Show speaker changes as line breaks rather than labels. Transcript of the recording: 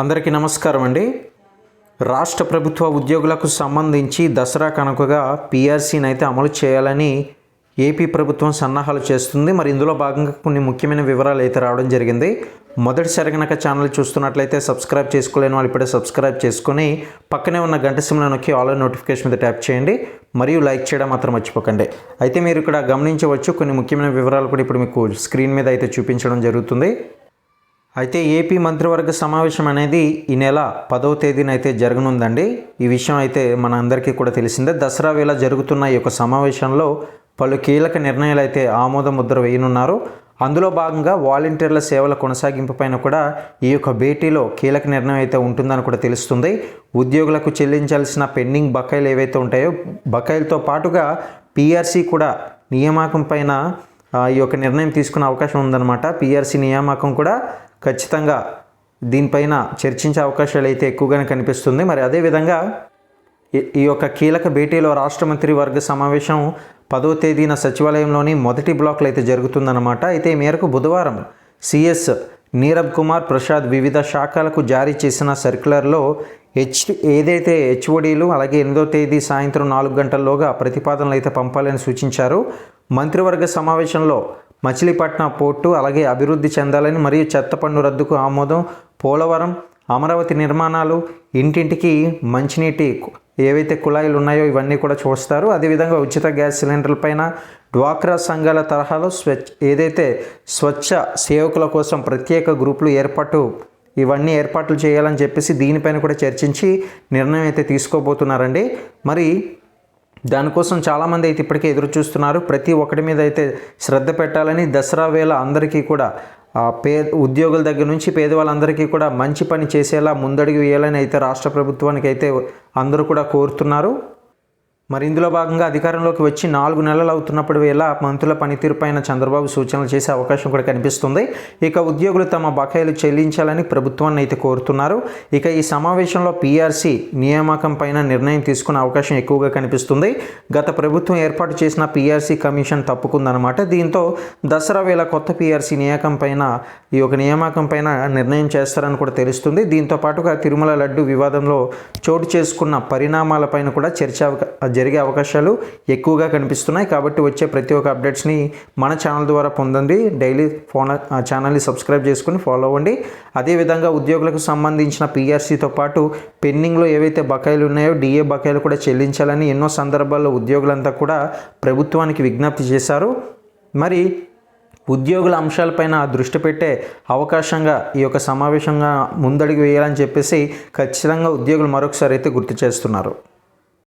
అందరికీ నమస్కారం అండి. రాష్ట్ర ప్రభుత్వ ఉద్యోగులకు సంబంధించి దసరా కనుకగా పీఆర్సీని అయితే అమలు చేయాలని ఏపీ ప్రభుత్వం సన్నాహాలు చేస్తుంది. మరి ఇందులో భాగంగా కొన్ని ముఖ్యమైన వివరాలు అయితే రావడం జరిగింది. మొదటిసారి కనుక ఛానల్ చూస్తున్నట్లయితే సబ్స్క్రైబ్ చేసుకోలేని వాళ్ళు ఇప్పుడే సబ్స్క్రైబ్ చేసుకొని పక్కనే ఉన్న గంట సిమ్లో నొక్కి ఆల్ నోటిఫికేషన్ మీద ట్యాప్ చేయండి. మరియు లైక్ చేయడం మాత్రం మర్చిపోకండి. అయితే మీరు ఇక్కడ గమనించవచ్చు కొన్ని ముఖ్యమైన వివరాలు కూడా ఇప్పుడు మీకు స్క్రీన్ మీద అయితే చూపించడం జరుగుతుంది. అయితే ఏపీ మంత్రివర్గ సమావేశం అనేది ఈ నెల పదవ తేదీన అయితే జరగనుందండి. ఈ విషయం అయితే మన అందరికీ కూడా తెలిసిందే. దసరా వేళ జరుగుతున్న ఈ యొక్క సమావేశంలో పలు కీలక నిర్ణయాలు అయితే ఆమోద ముద్ర వేయనున్నారు. అందులో భాగంగా వాలంటీర్ల సేవల కొనసాగింపు పైన కూడా ఈ యొక్క భేటీలో కీలక నిర్ణయం అయితే ఉంటుందని కూడా తెలుస్తుంది. ఉద్యోగులకు చెల్లించాల్సిన పెండింగ్ బకాయిలు ఏవైతే ఉంటాయో బకాయిలతో పాటుగా పీఆర్సీ కూడా నియామకం పైన ఈ యొక్క నిర్ణయం తీసుకునే అవకాశం ఉందన్నమాట. పిఆర్సీ నియామకం కూడా ఖచ్చితంగా దీనిపైన చర్చించే అవకాశాలు అయితే ఎక్కువగానే కనిపిస్తుంది. మరి అదేవిధంగా ఈ- ఈ యొక్క కీలక భేటీలో రాష్ట్ర మంత్రి వర్గ సమావేశం పదో తేదీన సచివాలయంలోని మొదటి బ్లాక్లో అయితే జరుగుతుందన్నమాట. అయితే ఈ మేరకు బుధవారం సిఎస్ నీరబ్ కుమార్ ప్రసాద్ వివిధ శాఖలకు జారీ చేసిన సర్క్యులర్లో హెచ్ ఏదైతే హెచ్ఓడీలు అలాగే ఎనిమిదో తేదీ సాయంత్రం నాలుగు గంటల్లోగా ప్రతిపాదనలు అయితే పంపాలని సూచించారు. మంత్రివర్గ సమావేశంలో మచిలీపట్నం పోర్టు అలాగే అభివృద్ధి చెందాలని మరియు చెత్త పన్ను రద్దుకు ఆమోదం పోలవరం అమరావతి నిర్మాణాలు ఇంటింటికి మంచినీటి ఏవైతే కుళాయిలు ఉన్నాయో ఇవన్నీ కూడా చూస్తారు. అదేవిధంగా ఉచిత గ్యాస్ సిలిండర్ల పైన డ్వాక్రా సంఘాల తరహాలో స్వచ్ఛ ఏదైతే స్వచ్ఛ సేవకుల కోసం ప్రత్యేక గ్రూపులు ఏర్పాటు ఇవన్నీ ఏర్పాట్లు చేయాలని చెప్పేసి దీనిపైన కూడా చర్చించి నిర్ణయం అయితే తీసుకోబోతున్నారండి. మరి దానికోసం చాలామంది అయితే ఇప్పటికే ఎదురు చూస్తున్నారు ప్రతి ఒక్కటి మీద అయితే శ్రద్ధ పెట్టాలని దసరా వేళ అందరికీ కూడా పే ఉద్యోగుల దగ్గర నుంచి పేదవాళ్ళందరికీ కూడా మంచి పని చేసేలా ముందడుగు వేయాలని అయితే రాష్ట్ర ప్రభుత్వానికి అయితే అందరూ కూడా కోరుతున్నారు. మరి ఇందులో భాగంగా అధికారంలోకి వచ్చి నాలుగు నెలలు అవుతున్నప్పుడు వేళ మంత్రుల పనితీరుపైన చంద్రబాబు సూచనలు చేసే అవకాశం కూడా కనిపిస్తుంది. ఇక ఉద్యోగులు తమ బకాయిలు చెల్లించాలని ప్రభుత్వాన్ని అయితే కోరుతున్నారు. ఇక ఈ సమావేశంలో పీఆర్సీ నియామకం పైన నిర్ణయం తీసుకునే అవకాశం ఎక్కువగా కనిపిస్తుంది. గత ప్రభుత్వం ఏర్పాటు చేసిన పీఆర్సీ కమిషన్ తప్పుకుందనమాట దీంతో దసరా వేళ కొత్త పీఆర్సీ నియామకం పైన ఈ యొక్క నియామకం పైన నిర్ణయం చేస్తారని కూడా తెలుస్తుంది. దీంతో పాటుగా తిరుమల లడ్డు వివాదంలో చోటు చేసుకున్న పరిణామాలపైన కూడా చర్చ జరిగే అవకాశాలు ఎక్కువగా కనిపిస్తున్నాయి. కాబట్టి వచ్చే ప్రతి ఒక్క అప్డేట్స్ని మన ఛానల్ ద్వారా పొందండి. డైలీ ఫోన్ ఛానల్ని సబ్స్క్రైబ్ చేసుకుని ఫాలో అవ్వండి. అదేవిధంగా ఉద్యోగులకు సంబంధించిన పీఆర్సీతో పాటు పెండింగ్లో ఏవైతే బకాయిలు ఉన్నాయో డిఏ బకాయిలు కూడా చెల్లించాలని ఎన్నో సందర్భాల్లో ఉద్యోగులంతా కూడా ప్రభుత్వానికి విజ్ఞప్తి చేశారు. మరి ఉద్యోగుల అంశాలపైన దృష్టి పెట్టే అవకాశంగా ఈ యొక్క సమావేశంగా ముందడుగు వేయాలని చెప్పేసి ఖచ్చితంగా ఉద్యోగులు మరొకసారి అయితే గుర్తు చేస్తున్నారు.